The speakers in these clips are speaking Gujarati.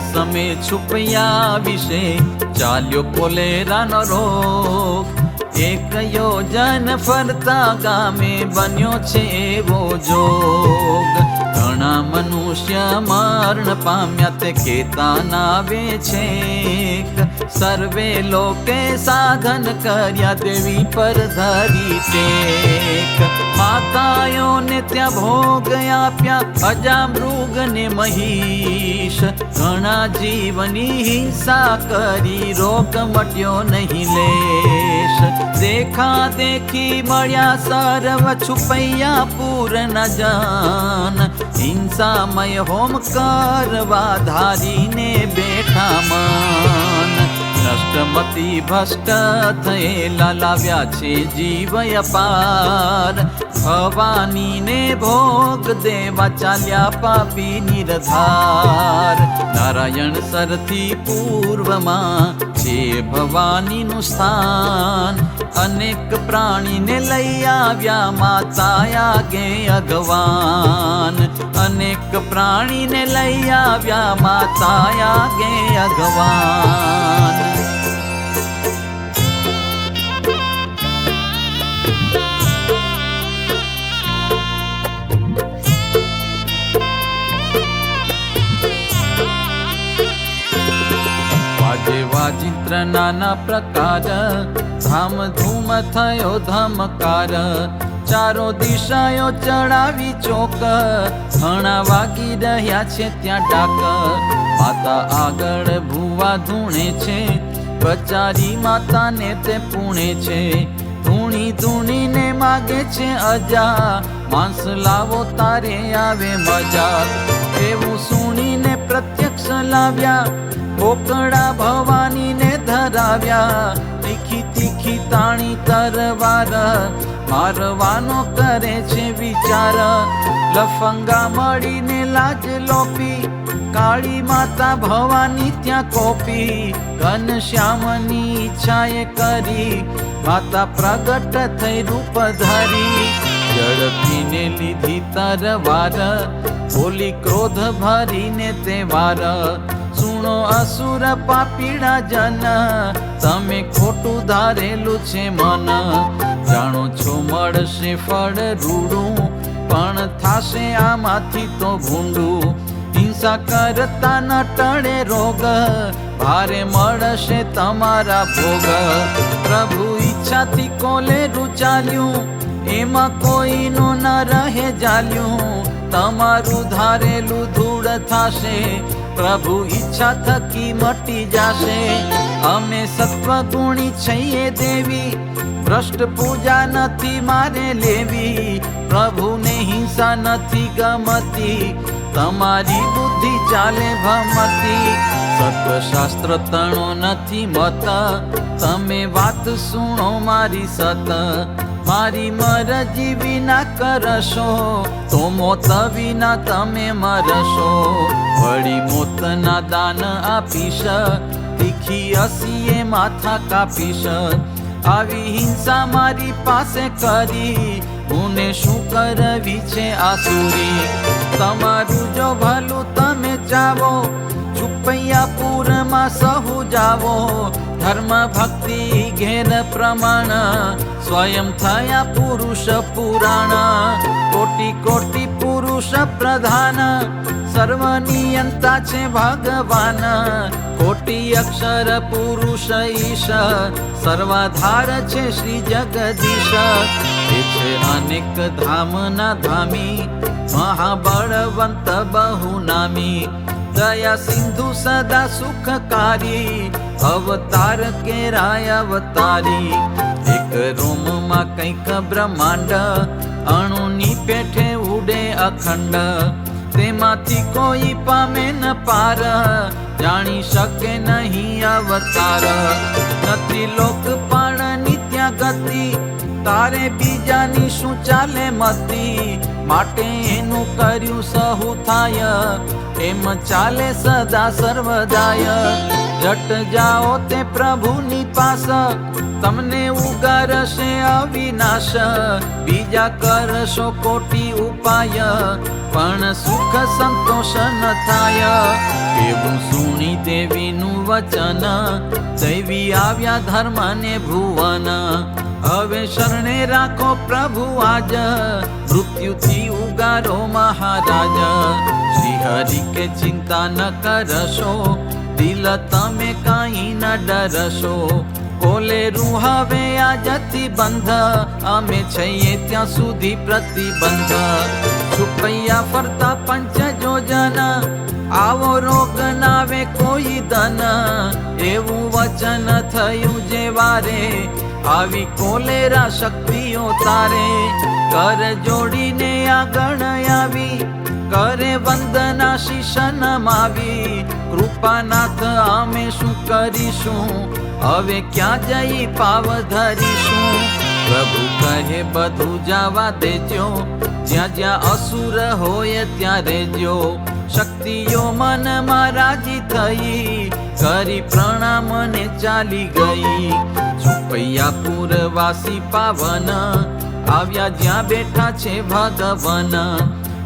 હવે છુપૈયા વિશે ચાલ્યો કોલેરાનો રોગ. એક યોજન ફરતા ગામે બન્યો છે એવો જોગ. ઘણા મનુષ્ય મરણ પામ્યા તે કેતા નાવે છે સર્વે લોકે સાધન કર્યા દેવી પર ધરી ટેક માતાઓને ત્યાં ભોગ આપ્યા અજા મૃગ ને મહીશ ઘણા જીવની હિંસા કરી રોગ મટ્યો નહીં લેશ દેખા દેખી મળ્યા સર્વ છુપૈયા પૂર્ણ જાન હિંસામય હોમ કરવા ધારીને બેઠા મન. નષ્ટમતી ભ્રષ્ટ થયેલા લાવ્યા છે જીવ અપાર ભવાનીને ભોગ દેવા ચાલ્યા પાપી નિરધાર નારાયણ સરથી પૂર્વમાં છે ભવાનીનું સ્થાન અનેક પ્રાણીને લઈ આવ્યા માતા આગે અગવાન અનેક પ્રાણીને લઈ આવ્યા માતા આગે અગવાન વાજિત્ર નાના પ્રકાર ધામધૂમ થયો ધમકાર. ચારો દિશાઓ ચડાવી ચોક, ઘણા વાગી રહ્યા છે ત્યાં ડાક. માતા આગળ ભૂવા ધૂણે છે બચારી માતાને તે પૂણે છે. ધૂણી ધૂણીને માગે છે અજા, માંસ લાવો તારે આવે મજા. એવું સુણીને પ્રત્યક્ષ લાવ્યા બોકડા ભવાનીને ધરાવ્યા. તીખી તીખી તાણી તરવાર, મારવાનો કરે છે વિચાર. લફંગા મળીને લાજ લોપી, કાળી માતા ભવાની ત્યાં કોપી. ઘનશ્યામની ઈચ્છાએ કરી, માતા પ્રગટ થઈ રૂપ ધરી. ઝડપીને લીધી તરવાર, બોલી ક્રોધ ભરીને તે વાર સુણો અસુર પાપીડા જન, તમે ખોટું ધારેલું છે મન. જાણો છો મળશે ફળ રૂડું, પણ થાશે આમાંથી તો ભૂંડું હિંસા કરતા ન ટળે રોગ, ભારે મળશે તમારા ભોગ. પ્રભુ ઈચ્છાથી કોલે ચાલ્યું, એમાં કોઈનું ન રહે જાલ્યું. તમારું ધારેલું ધૂળ થાશે પ્રભુ ઈચ્છા થકી મટી જાશે. અમે સત્વગુણી છીએ દેવી. ભ્રષ્ટ પૂજા નથી મારે લેવી. પ્રભુને હિંસા નથી ગમતી. તમારી બુદ્ધિ ચાલે ભમતી. સત્વશાસ્ત્ર તણો નથી મત. તમે વાત સુણો મારી સત. મારી મરજી વિના કરશો, તો મોત વિના તમે મરશો. વળી મોતના દાન આપીશ, તીખી હસીએ માથા કાપીશ. આવી હિંસા મારી પાસે કરી મને શું કરવી છે આસુરી તમારું જો ભલું તમે ચાવો છુપૈયા પૂરમાં સહુ જાવો. ધર્મ ભક્તિ ઘેર પ્રમાણ, સ્વયં થયા પુરુષ પુરાણ, કોટી કોટી પુરુષ પ્રધાન સર્વનિયંતા છે ભગવાન, કોટી અક્ષર પુરુષ ઈશ, સર્વાધાર છે શ્રી જગદીશ. એ છે અનેક ધામના ધામી, મહાબળવંત બહુ નામી દયા સિંધુ સદા સુખકારી અવતાર કેરાય અવતારી. એક રોમમાં કંઈક બ્રહ્માંડ, અણુની પેઠે ઉડે અખંડ. તેમાંથી કોઈ પામે ન પાર, જાણી શકે નહીં અવતાર. નથી લોકપાળ નિત્યા ગતિ તારે બીજાની શું ચાલે મતી? માટે એનું કર્યું સહુ થાય. એમ ચાલે સદા સર્વદાય. જટ જાઓ તે પ્રભુની પાસ. તમને ઉગારશે અવિનાશ. બીજા કરશો કોટી ઉપાય. પણ સુખ સંતોષ ન થાય. એવું સુણી દેવીનું વચન. દૈવી આવ્યા ધર્મને ભુવન. હવે શરણે રાખો પ્રભુ આજ મૃત્યુથી ઉગારો મહારાજ શ્રી હરિ કે ચિંતા ન કરશો દિલ તમે કાંઈ ન ડરશો કોલેરું હવે આજથી બંધ અમે છીએ ત્યાં સુધી પ્રતિબંધ છુપૈયા ફરતા પંચ જોજન આવો રોગ નાવે કોઈ ધન એવું વચન થયું જે વારે આવી કોલેરા શક્તિઓ તારે. કર જોડીને આગળ આવી કરે વંદના શિષન માવી કૃપાનાથ, અમે શું કરીશું? હવે ક્યાં જઈ પાવ ધરીશું? પ્રભુ કહે, બધું જવા દેજો. જ્યાં જ્યાં અસુર હોય ત્યાં રેજો શક્તિઓ મનમાં રાજી થઈ કરી પ્રણામ ને ચાલી ગઈ. છુપૈયાપુર વાસી પાવન, આવ્યા જ્યાં બેઠા છે ભગવાન.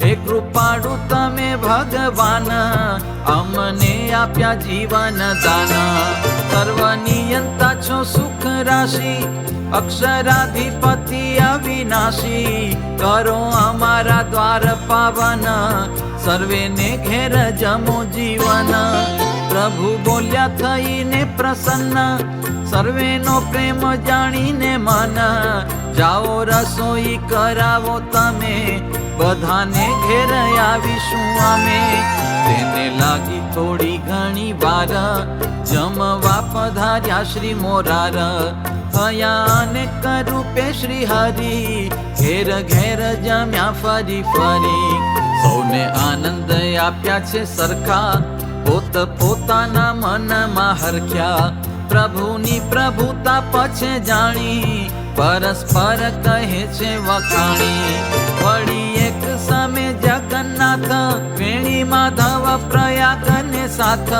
એ કૃપાળુ તમે ભગવાન, અમને આપ્યા જીવન દાન. સર્વનિયંતા છો સુખ રાશિ, અક્ષરાધિપતિ અવિનાશી. કરો અમારા દ્વાર પાવન, સર્વેને ઘેર જમો જીવન. પ્રભુ બોલ્યા થઈને પ્રસન્ન. સર્વેનો પ્રેમ જાણીને મન. જાઓ રસોઈ કરાવો તમે. બધાને ઘેર આવીશું અમે. તેને લાગી થોડી ઘણી વાર. જમવા પધાર્યા શ્રી મોરાર. થયા અનેક રૂપે શ્રી હરિ. ઘેર ઘેર જમ્યા ફરી ફરી. સૌને આનંદ આપ્યા છે સરખા. પોત પોતાના મનમાં હરખ્યા. પ્રભુની પ્રભુતા પછે જાણી. પરસ્પર કહે છે વખાણી. વળી એક સામે જગન્નાથ વેણી માધવ પ્રયાગ ને સાથ.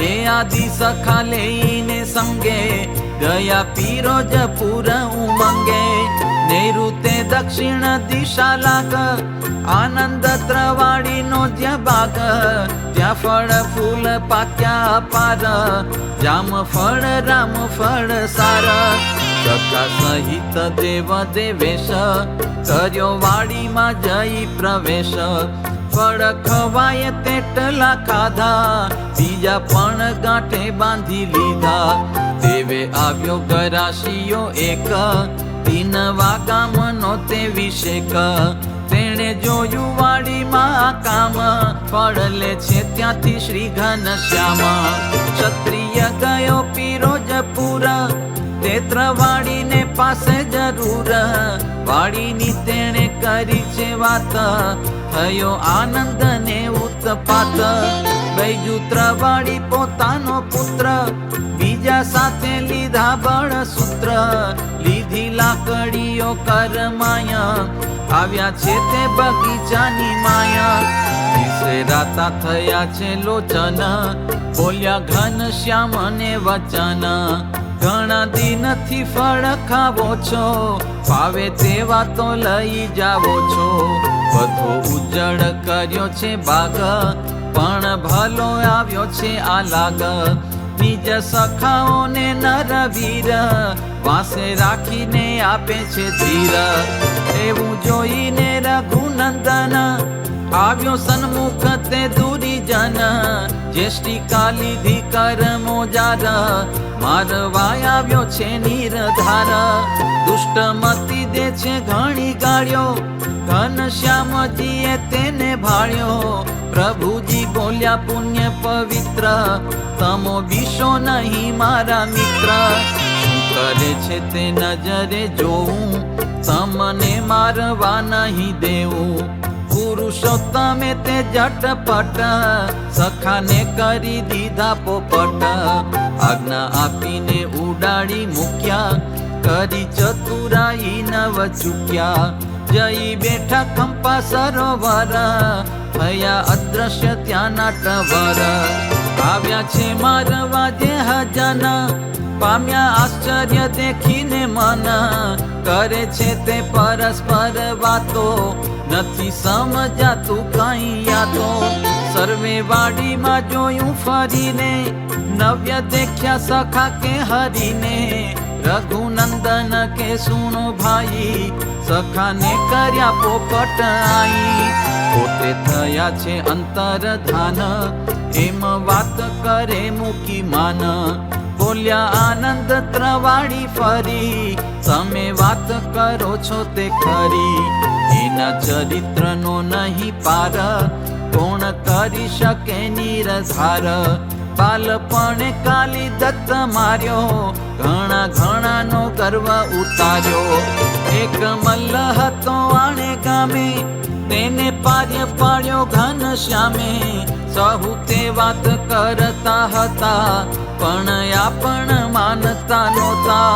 એ આદિ સખા લઈને સંગે. ગયા પીરોજપુર ઉમંગે નૈઋતે દક્ષિણ દિશા લાગ, આનંદ ત્રવાડીનો જ્યાં બાગ ત્યાં ફળ, ફૂલ, પાક્યા અપાર, જામ ફળ, રામ ફળ સાર. જગા સહિત દેવ દેવેશ, કર્યો વાડીમાં જઈ પ્રવેશ. ફળ ખવાય તેટલા ખાધા, બીજા પણ ગાંઠે બાંધી લીધા. દેવે આવ્યો ગરાશીઓ એક તીન નો તે વિષેક તેણે જોયું વાડીમાં કામ. પડલે છે ત્યાંથી શ્રી ઘનશ્યામ ક્ષત્રિય ગયો પીરોજપુર તેત્ર વાડીને પાસે જરૂર. વાડીની તેણે કરી છે વાત. થયો આનંદ ને ઉત્પાત. બૈજુત્ર વાડી પોતાનો પુત્ર. બીજા સાથે લીધા બળ સૂત્ર લીધી લાકડીઓ કરમાયા. આવ્યા છે તે બગીચાની માયા. રાતા થયા છે લોચન. બોલ્યા, ઘન શ્યામ ને વચન. ઘણા દિનથી ફળ ખાવો છો. ભાવે તેવા તો લઈ જાવો છો. બધો ઉજળ કર્યો છે બાગ. પણ ભલો આવ્યો છે આ લાગ. નિજ સખાઓને નર વીર વાસે રાખીને આપે છે ધીર એવું જોઈને રઘુનંદન આવ્યો સન્મુખ તે દૂરી જન જેષ્ટી કાલીધી કરમો જાર મારવા આવ્યો છે નિરધાર. દુષ્ટ મતી દે છે ઘણી ગાળ્યો, ઘન શ્યામજીએ તેને ભાળ્યો. પ્રભુજી બોલ્યા, પુણ્ય પવિત્ર, તમો વિશો નહીં મારા મિત્ર. કરે છે તે નજરે જોવું, તમને મારવા નહીં દેવું. પુરુષોત્તમે તે જટપટ સખાને કરી દીધા પોપટ. આજ્ઞા આપીને ઉડાડી મૂક્યા, કરી ચતુરાઈ નવ ચૂક્યા. જઈ બેઠા ખંપા સરોવર થયા અદ્રશ્ય ત્યાંના ટવર. આવ્યા છે મારવા જે હજન, પામ્યા આશ્ચર્ય દેખીને મન. કરે છે તે પરસ્પર વાતો, નથી સમજાતું કઈ યાતો સર્વે વાડીમાં જોયું ફરીને, નવ્ય દેખ્યા સખા કે હરીને. રઘુનંદન કે સુણો ભાઈ સખાને કર્યા પોપટ આઈ પોતે થયા છે અંતર ધાન એમ વાત કરે મૂકી માન બોલ્યા આનંદ ત્રવાડી ફરી તમે વાત કરો છો તે ખરી એના ચરિત્રનો નહીં પાર કોણ કરી શકે નિરધાર બાલપણે કાલી દત્ત માર્યો ઘણા ઘણાનો ગર્વ ઉતાર્યો. એક મલ્લ હતો આણે ગામે, તેને પાર્ય પાડ્યો ઘન શ્યામે. સહુ તે વાત કરતા હતા, પણ આપણ માનતા નહોતા.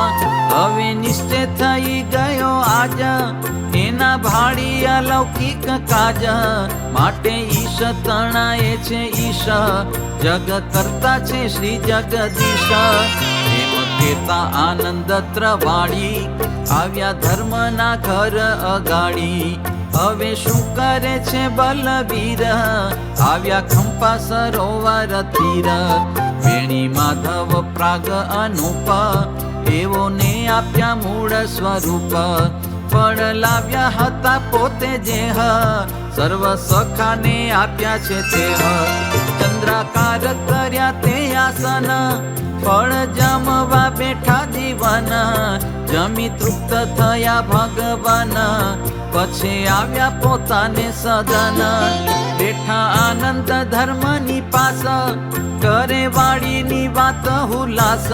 હવે નિશ્ચય થઈ ગયો આજ, એના ભાડી અલૌકિક કાજ. માટે ઈશ તણાએ છે ઈશ, જગ કરતા છે શ્રી જગદીશ. કેતા આનંદ ત્રવાડી. આવ્યા ધર્મના ઘર અગાડી. હવે શું કરે છે બલવીર આવ્યા ખંપા સરોવર તીર. વેણી માધવ પ્રાગ અનુપ. એવો ને આપ્યા મૂળ સ્વરૂપ. પણ લાવ્યા હતા પોતે જે હ સર્વ સખાને આપ્યા છે તે ચંદ્રાકાર કર્યા તે આસન, ફળ જમવા બેઠા જીવન જમી તૃપ્ત થયા ભગવાન. પછી આવ્યા પોતાને સદન બેઠા આનંદ ધર્મની પાસ કરે વાડીની વાત હુલાસ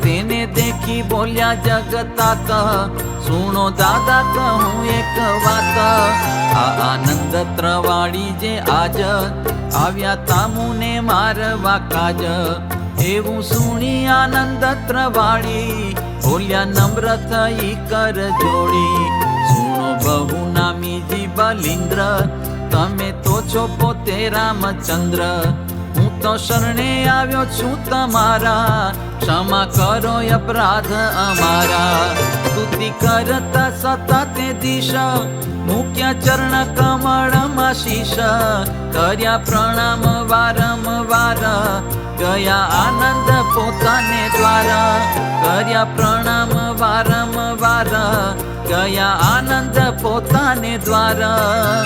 તેને દેખી બોલ્યા જગતાત સુણો દાદા કહું એક વાત આ આનંદ ત્રવાડી જે આજ આવ્યા તામુને મારવા કાજ એવું સુણી આનંદ ત્રવાડી બોલ્યા નમ્ર થઈ કર જોડી સુણો બહુ નામી જીબલિન્દ્ર તમે તો છો પોતે રામચંદ્ર. હું તો શરણે આવ્યો છું તમારા. ક્ષમા કરો અપરાધ અમારા. સ્તુતિ કરતા સતત દિશા. મુખ્ય ચરણ કમળમાં શીશ. કર્યા પ્રણામ વારંવાર. ગયા આનંદ પોતાને દ્વારા. કર્યા પ્રણામ વારંવાર. ગયા આનંદ પોતાને દ્વારા.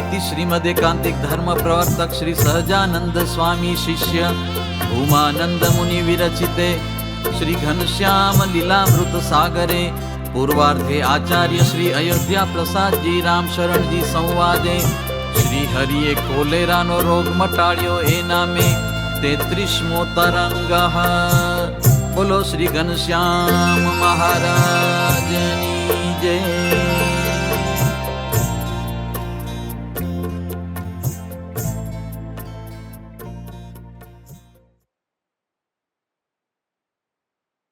ઇતિ શ્રીમદે કાંતિક ધર્મ પ્રવર્તક શ્રી સહજાનંદ સ્વામી શિષ્ય ભૂમાનંદ મુનિ વિરચિતે શ્રી ઘનશ્યામ લીલામૃત સાગરે પૂર્વાર્ધે આચાર્ય શ્રી અયોધ્યા પ્રસાદજી રામશરણજી સંવાદે શ્રી હરિએ કોલેરાનો રોગ મટાડ્યો એ નામે તેત્રીસમો તરંગ. બોલો શ્રી ઘનશ્યામ મહારાજની જય.